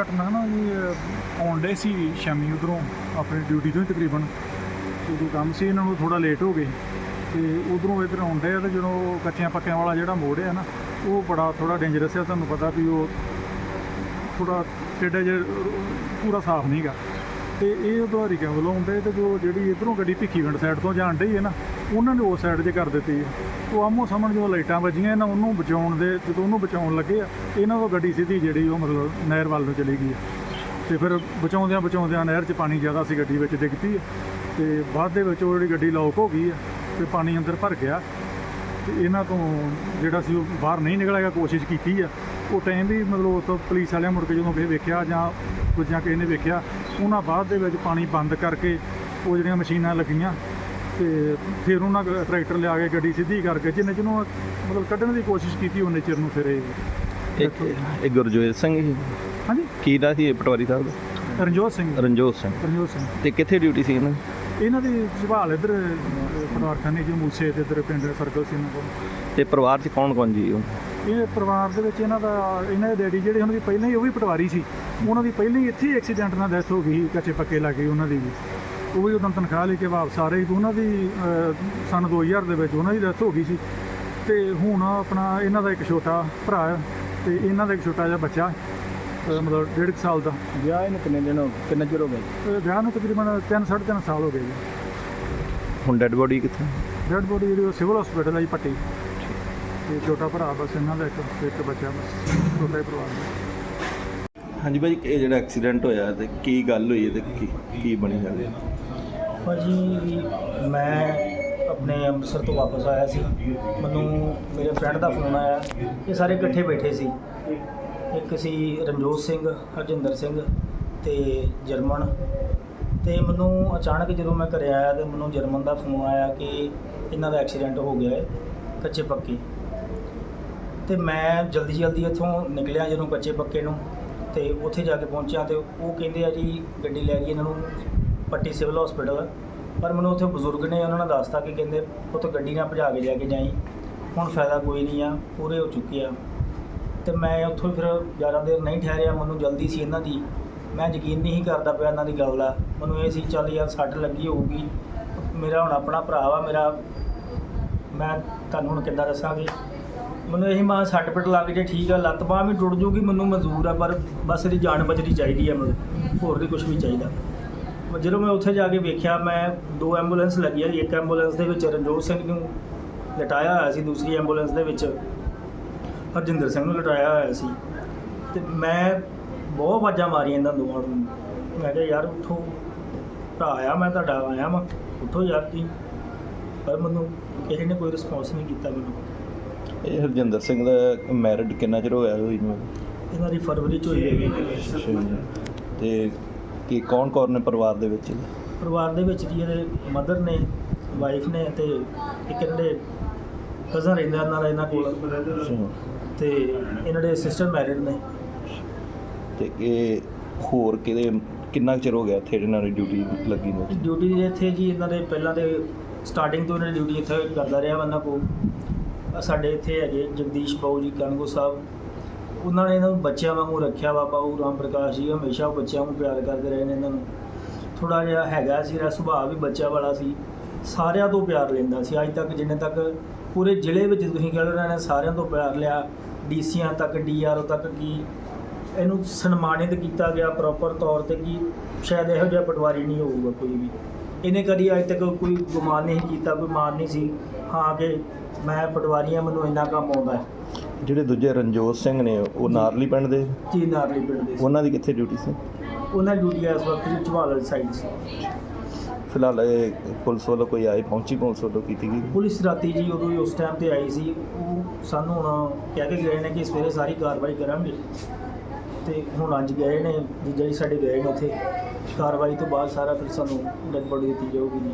ਘਟਨਾ ਨਾ ਜੀ ਆਉਣ ਡੇ ਸੀ ਸ਼ਾਮੀ ਉਧਰੋਂ, ਆਪਣੀ ਡਿਊਟੀ ਤੋਂ ਹੀ ਤਕਰੀਬਨ। ਤੇ ਕੋਈ ਕੰਮ ਸੀ, ਇਹਨਾਂ ਨੂੰ ਥੋੜਾ ਲੇਟ ਹੋ ਗਏ। ਤੇ ਉਧਰੋਂ ਇੱਧਰ ਆਉਂਦੇ ਆ ਤੇ ਜਦੋਂ ਕੱਚਿਆਂ ਪੱਕਿਆਂ ਵਾਲਾ ਜਿਹੜਾ ਮੋੜ ਆ ਨਾ, ਉਹ ਬੜਾ ਥੋੜਾ ਡੇਂਜਰਸ ਆ। ਤੁਹਾਨੂੰ ਪਤਾ ਵੀ ਉਹ ਥੋੜਾ ਟੇਡਾ ਜਿਹਾ, ਪੂਰਾ ਸਾਫ਼ ਨਹੀਂਗਾ ਤੇ ਇਹ ਉਧਾਰੀ ਹਰੀਕਿਆਂ ਵੱਲੋਂ ਆਉਂਦੇ ਤੇ ਜੋ ਜਿਹੜੀ ਇਧਰੋਂ ਗੱਡੀ ਭਿੱਖੀਵਿੰਡ ਸਾਈਡ ਤੋਂ ਜਾਣ ਡਈ ਹੈ ਨਾ, ਉਹਨਾਂ ਨੇ ਉਸ ਸਾਈਡ 'ਤੇ ਕਰ ਦਿੱਤੀ ਹੈ। ਉਹ ਆਮੋ ਸਾਹਮਣੇ ਜੋ ਲਾਈਟਾਂ ਵੱਜੀਆਂ ਇਹਨਾਂ ਉਹਨੂੰ ਬਚਾਉਣ ਦੇ, ਜਦੋਂ ਉਹਨੂੰ ਬਚਾਉਣ ਲੱਗੇ ਆ, ਇਹਨਾਂ ਤੋਂ ਗੱਡੀ ਸਿੱਧੀ ਜਿਹੜੀ ਉਹ ਮਤਲਬ ਨਹਿਰ ਵੱਲ ਨੂੰ ਚਲੀ ਗਈ ਹੈ। ਤੇ ਫਿਰ ਬਚਾਉਂਦਿਆਂ ਬਚਾਉਂਦਿਆਂ ਨਹਿਰ 'ਚ ਪਾਣੀ ਜ਼ਿਆਦਾ ਸੀ, ਗੱਡੀ ਵਿੱਚ ਡਿੱਗਦੀ ਹੈ। ਤੇ ਬਾਅਦ ਦੇ ਵਿੱਚ ਉਹ ਜਿਹੜੀ ਗੱਡੀ ਲੌਕ ਹੋ ਗਈ ਹੈ, ਤੇ ਪਾਣੀ ਅੰਦਰ ਭਰ ਗਿਆ। ਤੇ ਇਹਨਾਂ ਤੋਂ ਜਿਹੜਾ ਸੀ ਉਹ ਬਾਹਰ ਨਹੀਂ ਨਿਕਲਿਆ, ਕੋਸ਼ਿਸ਼ ਕੀਤੀ ਆ ਉਹ ਟਾਈਮ ਵੀ ਮਤਲਬ ਉਹ ਤੋਂ ਪੁਲਿਸ ਵਾਲਿਆਂ ਮੁੜ ਕੇ ਜਦੋਂ ਕਿਸੇ ਵੇਖਿਆ ਜਾਂ ਦੂਜਿਆਂ ਕਿਸੇ ਨੇ ਵੇਖਿਆ ਉਹਨਾਂ ਬਾਅਦ ਦੇ ਵਿੱਚ ਪਾਣੀ ਬੰਦ ਕਰਕੇ ਉਹ ਜਿਹੜੀਆਂ ਮਸ਼ੀਨਾਂ ਲੱਗੀਆਂ ਤੇ ਫਿਰ ਉਹਨਾਂ ਟਰੈਕਟਰ ਲਿਆ ਕੇ ਗੱਡੀ ਸਿੱਧੀ ਕਰਕੇ ਜਿੰਨੇ ਜਿਹਨੂੰ ਮਤਲਬ ਕੱਢਣ ਦੀ ਕੋਸ਼ਿਸ਼ ਕੀਤੀ ਉਹਨੇ ਚਿਰ ਨੂੰ ਫਿਰ ਇਹ ਇੱਕ ਗੁਰਜੋਤ ਸਿੰਘ ਸੀ ਹਾਂਜੀ? ਕੀ ਦਾ ਸੀ ਪਟਵਾਰੀ ਸਾਹਿਬ ਦਾ? ਰਣਜੋਤ ਸਿੰਘ। ਰਣਜੋਤ ਸਿੰਘ। ਰਣਜੋਤ ਸਿੰਘ। ਤੇ ਕਿੱਥੇ ਡਿਊਟੀ ਸੀ ਇਹਨਾਂ ਦੀ? ਇਹਨਾਂ ਦੀ ਸੰਭਾਲ ਇੱਧਰ ਪਟਵਾਰਖਾਨੇ ਜੀ ਮੂਸੇ ਤੇ ਇੱਧਰ ਪਿੰਡ ਸਰਕਲ ਸੀ ਇਹਨਾਂ ਕੋਲ। ਤੇ ਪਰਿਵਾਰ 'ਚ ਕੌਣ ਕੌਣ ਜੀ ਉਹ? ਇਹ ਪਰਿਵਾਰ ਦੇ ਵਿੱਚ ਇਹਨਾਂ ਦਾ ਇਹਨਾਂ ਦੇ ਡੈਡੀ ਜਿਹੜੇ ਉਹਨਾਂ ਦੀ ਪਹਿਲਾਂ ਹੀ ਉਹ ਵੀ ਪਟਵਾਰੀ ਸੀ। ਉਹਨਾਂ ਦੀ ਪਹਿਲਾਂ ਹੀ ਇੱਥੇ ਹੀ ਐਕਸੀਡੈਂਟ ਨਾਲ ਡੈਥ ਹੋ ਗਈ ਸੀ, ਕੱਚੇ ਪੱਕੇ ਲੱਗੇ ਉਹਨਾਂ ਦੀ ਵੀ। ਉਹ ਵੀ ਉਦੋਂ ਤਨਖਾਹ ਲੈ ਕੇ ਵਾਪਸ ਆ ਰਹੇ ਸੀ ਉਹਨਾਂ ਦੀ ਸੰਨ 2000 ਦੇ ਵਿੱਚ ਉਹਨਾਂ ਦੀ ਡੈਥ ਹੋ ਗਈ ਸੀ। ਤੇ ਹੁਣ ਆਪਣਾ ਇਹਨਾਂ ਦਾ ਇੱਕ ਛੋਟਾ ਭਰਾ ਤੇ ਇਹਨਾਂ ਦਾ ਇੱਕ ਛੋਟਾ ਜਿਹਾ ਬੱਚਾ ਮਤਲਬ ਡੇਢ ਕੁ ਸਾਲ ਦਾ। ਵਿਆਹ ਇਹਨੂੰ ਕਿੰਨੇ ਦਿਨ ਹੋ ਕਿੰਨਾ ਚਿਰ ਹੋ ਗਿਆ ਤੇ ਵਿਆਹ ਨੂੰ ਤਕਰੀਬਨ 3 3.5 ਸਾਲ ਹੋ ਗਏ ਜੀ। ਹੁਣ ਡੈੱਡ ਬੋਡੀ ਕਿੱਥੇ? ਡੈਡ ਬੋਡੀ ਜਿਹੜੀ ਉਹ ਸਿਵਲ ਹਸਪੀਟਲ ਹੈ ਜੀ ਪੱਟੀ। ਤੇ ਛੋਟਾ ਭਰਾ ਬਸ ਇਹਨਾਂ ਦਾ ਇੱਕ ਤੇ ਇੱਕ ਬੱਚਾ ਬਸ ਛੋਟਾ ਹੀ ਪਰਿਵਾਰ ਦਾ। ਹਾਂਜੀ ਭਾਈ ਇਹ ਜਿਹੜਾ ਐਕਸੀਡੈਂਟ ਹੋਇਆ ਤੇ ਕੀ ਗੱਲ ਹੋਈ ਹੈ ਤੇ ਕੀ ਕੀ ਬਣੀ ਗੱਲ? ਭਾਜੀ ਮੈਂ ਆਪਣੇ ਅੰਮ੍ਰਿਤਸਰ ਤੋਂ ਵਾਪਸ ਆਇਆ ਸੀ। ਮੈਨੂੰ ਮੇਰੇ ਫਰੈਂਡ ਦਾ ਫੋਨ ਆਇਆ। ਇਹ ਸਾਰੇ ਇਕੱਠੇ ਬੈਠੇ ਸੀ। ਇੱਕ ਸੀ ਰਣਜੋਤ ਸਿੰਘ ਹਰਜਿੰਦਰ ਸਿੰਘ ਤੇ ਜਰਮਨ। ਤੇ ਮੈਨੂੰ ਅਚਾਨਕ ਜਦੋਂ ਮੈਂ ਘਰੇ ਆਇਆ ਤੇ ਮੈਨੂੰ ਜਰਮਨ ਦਾ ਫੋਨ ਆਇਆ ਕਿ ਇਹਨਾਂ ਦਾ ਐਕਸੀਡੈਂਟ ਹੋ ਗਿਆ ਹੈ ਕੱਚੇ ਪੱਕੇ। ਤੇ ਮੈਂ ਜਲਦੀ ਜਲਦੀ ਇੱਥੋਂ ਨਿਕਲਿਆ ਜਦੋਂ ਕੱਚੇ ਪੱਕੇ ਨੂੰ ਤੇ ਉੱਥੇ ਜਾ ਕੇ ਪਹੁੰਚਿਆ ਤੇ ਉਹ ਕਹਿੰਦੇ ਆ ਜੀ ਗੱਡੀ ਲੈ ਗਈ ਇਹਨਾਂ ਨੂੰ ਪੱਟੀ ਸਿਵਲ ਹਸਪੀਟਲ। ਪਰ ਮੈਨੂੰ ਉੱਥੇ ਬਜ਼ੁਰਗ ਨੇ ਉਹਨਾਂ ਨੇ ਦੱਸਤਾ ਕਿ ਕਹਿੰਦੇ ਉੱਥੇ ਗੱਡੀ ਨਾਲ ਭਜਾ ਕੇ ਲੈ ਕੇ ਜਾਈ, ਹੁਣ ਫਾਇਦਾ ਕੋਈ ਨਹੀਂ ਆ, ਪੂਰੇ ਹੋ ਚੁੱਕੇ ਆ। ਤੇ ਮੈਂ ਉੱਥੋਂ ਫਿਰ ਜ਼ਿਆਦਾ ਦੇਰ ਨਹੀਂ ਠਹਿਰਿਆ, ਮੈਨੂੰ ਜਲਦੀ ਸੀ ਇਹਨਾਂ ਦੀ। ਮੈਂ ਯਕੀਨ ਨਹੀਂ ਕਰਦਾ ਪਿਆ ਇਹਨਾਂ ਦੀ ਗੱਲ ਦਾ। ਮੈਨੂੰ ਇਹ ਸੀ, ਚੱਲ ਯਾਰ ਸੱਟ ਲੱਗੀ ਹੋਊਗੀ, ਮੇਰਾ ਹੁਣ ਆਪਣਾ ਭਰਾ ਵਾ, ਮੇਰਾ ਮੈਂ ਤੁਹਾਨੂੰ ਹੁਣ ਕਿੱਦਾਂ ਦੱਸਾਂਗੀ। ਮੈਨੂੰ ਇਹ ਮਾਂ ਸੱਟ ਪਿੱਟ ਲੱਗ ਜੇ ਠੀਕ ਆ, ਲੱਤ ਬਾਂਹ ਵੀ ਟੁੱਟ ਜੂਗੀ, ਮੈਨੂੰ ਮਨਜ਼ੂਰ ਆ, ਪਰ ਬਸ ਇਹਦੀ ਜਾਨ ਬਚਣੀ ਚਾਹੀਦੀ ਆ ਮੈਨੂੰ। ਹੋਰ ਨਹੀਂ ਕੁਝ ਵੀ ਚਾਹੀਦਾ। ਜਦੋਂ ਮੈਂ ਉੱਥੇ ਜਾ ਕੇ ਵੇਖਿਆ, ਮੈਂ ਦੋ ਐਂਬੂਲੈਂਸ ਲੱਗੀਆਂ ਇੱਕ ਐਂਬੂਲੈਂਸ ਦੇ ਵਿੱਚ ਰਣਜੋਤ ਸਿੰਘ ਨੂੰ ਲਟਾਇਆ ਹੋਇਆ ਸੀ, ਦੂਸਰੀ ਐਂਬੂਲੈਂਸ ਦੇ ਵਿੱਚ ਹਰਜਿੰਦਰ ਸਿੰਘ ਨੂੰ ਲਟਾਇਆ ਹੋਇਆ ਸੀ। ਤੇ ਮੈਂ ਬਹੁਤ ਆਵਾਜ਼ਾਂ ਮਾਰੀਆਂ ਇਹਨਾਂ ਦੋਵਾਂ ਨੂੰ। ਮੈਂ ਕਿਹਾ, ਯਾਰ, ਉੱਠੋ। ਭਰਾ ਆ ਮੈਂ, ਤੁਹਾਡਾ ਆਇਆ ਮੈਂ ਉੱਠੋ ਯਾਰ ਤੁਸੀਂ। ਪਰ ਮੈਨੂੰ ਕਿਸੇ ਨੇ ਕੋਈ ਰਿਸਪੌਂਸ ਨਹੀਂ ਕੀਤਾ ਮੈਨੂੰ। ਇਹ ਹਰਜਿੰਦਰ ਸਿੰਘ ਦਾ ਮੈਰਿਡ ਕਿੰਨਾ ਚਿਰ ਹੋਇਆ ਹੋਈ ਨੂੰ ਇਹਨਾਂ ਦੀ ਫਰਵਰੀ ਚ ਹੋਈ ਹੈਗੀ ਤੇ ਕੀ ਕੌਣ ਕੌਣ ਨੇ ਪਰਿਵਾਰ ਦੇ ਵਿੱਚ? ਪਰਿਵਾਰ ਦੇ ਵਿੱਚ ਜੀ ਇਹਦੇ ਮਦਰ ਨੇ ਵਾਈਫ ਨੇ ਤੇ ਇੱਕ ਇਹਨਾਂ ਦੇ ਕਜ਼ਨ ਰਹਿੰਦਾ ਦਾ ਇਹਨਾਂ ਕੋਲ। ਤੇ ਇਹਨਾਂ ਦੇ ਸਿਸਟਰ ਮੈਰਿਡ ਨੇ। ਤੇ ਇਹ ਹੋਰ ਕਿਹਦੇ ਕਿੰਨਾ ਕੁ ਚਿਰ ਹੋ ਗਿਆ ਇੱਥੇ ਇਹਨਾਂ ਦੀ ਡਿਊਟੀ ਲੱਗੀ ਨੂੰ? ਡਿਊਟੀ ਇੱਥੇ ਜੀ ਇਹਨਾਂ ਦੇ ਪਹਿਲਾਂ ਦੇ ਸਟਾਰਟਿੰਗ ਤੋਂ ਇਹਨਾਂ ਦੀ ਡਿਊਟੀ ਇੱਥੇ ਕਰਦਾ ਰਿਹਾ ਵਾ ਕੋਲ। ਆਹ ਸਾਡੇ ਇੱਥੇ ਹੈਗੇ ਜਗਦੀਸ਼ ਬਾਊ ਜੀ ਕਨਗੋ ਸਾਹਿਬ। ਉਹਨਾਂ ਨੇ ਇਹਨਾਂ ਨੂੰ ਬੱਚਿਆਂ ਵਾਂਗੂ ਰੱਖਿਆ ਵਾ ਬਾਊ ਰਾਮ ਪ੍ਰਕਾਸ਼ ਜੀ ਹਮੇਸ਼ਾ ਉਹ ਬੱਚਿਆਂ ਨੂੰ ਪਿਆਰ ਕਰਦੇ ਰਹੇ ਨੇ ਇਹਨਾਂ ਨੂੰ। ਥੋੜਾ ਜਿਹਾ ਹੈਗਾ ਸੀ, ਇਹਦਾ ਸੁਭਾਅ ਵੀ ਬੱਚਾ ਵਾਲਾ ਸੀ। ਸਾਰਿਆਂ ਤੋਂ ਪਿਆਰ ਲੈਂਦਾ ਸੀ। ਅੱਜ ਤੱਕ ਜਿੰਨੇ ਤੱਕ ਪੂਰੇ ਜ਼ਿਲ੍ਹੇ ਵਿੱਚ ਤੁਸੀਂ ਕਹਿ ਲਓ ਇਹਨਾਂ ਨੇ ਸਾਰਿਆਂ ਤੋਂ ਪਿਆਰ ਲਿਆ। ਡੀਸੀਆਂ ਤੱਕ, ਡੀਆਰਓ ਤੱਕ ਕੀ ਇਹਨੂੰ ਸਨਮਾਨਿਤ ਕੀਤਾ ਗਿਆ ਪ੍ਰੋਪਰ ਤੌਰ ਤੇ ਕਿ ਸ਼ਾਇਦ ਇਹੋ ਜਿਹਾ ਪਟਵਾਰੀ ਨਹੀਂ ਹੋਊਗਾ ਕੋਈ ਵੀ। ਇਹਨੇ ਕਦੀ ਅੱਜ ਤੱਕ ਕੋਈ ਗੁਮਾਨ ਨਹੀਂ ਕੀਤਾ, ਕੋਈ ਮਾਨ ਨਹੀਂ ਸੀ। ਹਾਂ ਕਿ ਮੈਂ ਪਟਵਾਰੀ ਹਾਂ ਮੈਨੂੰ ਇੰਨਾ ਕੰਮ ਆਉਂਦਾ ਹੈ। ਜਿਹੜੇ ਦੂਜੇ ਰਣਜੋਤ ਸਿੰਘ ਨੇ ਉਹ ਨਾਰਲੀ ਪਿੰਡ ਦੇ? ਜੀ ਨਾਰਲੀ ਪਿੰਡ ਦੇ ਸੀ। ਉਹਨਾਂ ਦੀ ਕਿੱਥੇ ਡਿਊਟੀ ਸੀ? ਉਹਨਾਂ ਦੀ ਡਿਊਟੀ ਇਸ ਵਕਤ ਝਵਾਲ ਸਾਈਡ ਸੀ। ਫਿਲਹਾਲ ਇਹ ਪੁਲਿਸ ਵੱਲੋਂ ਕੋਈ ਆਈ ਪਹੁੰਚੀ ਪੁਲਿਸ ਵੱਲੋਂ ਕੀਤੀ ਗਈ? ਪੁਲਿਸ ਰਾਤੀ ਜੀ ਉਦੋਂ ਹੀ ਉਸ ਟਾਈਮ ਤੇ ਆਈ ਸੀ। ਉਹ ਸਾਨੂੰ ਹੁਣ ਕਹਿ ਕੇ ਗਏ ਨੇ ਕਿ ਸਵੇਰੇ ਸਾਰੀ ਕਾਰਵਾਈ ਕਰਾਂਗੇ। ਤੇ ਹੁਣ ਅੱਜ ਗਏ ਨੇ ਜੀ ਸਾਡੇ ਗਏ ਨੇ ਉੱਥੇ। ਕਾਰਵਾਈ ਤੋਂ ਬਾਅਦ ਸਾਰਾ ਫਿਰ ਸਾਨੂੰ ਡੈਡ ਬੋਡੀ ਦਿੱਤੀ ਜਾਊਗੀ ਜੀ।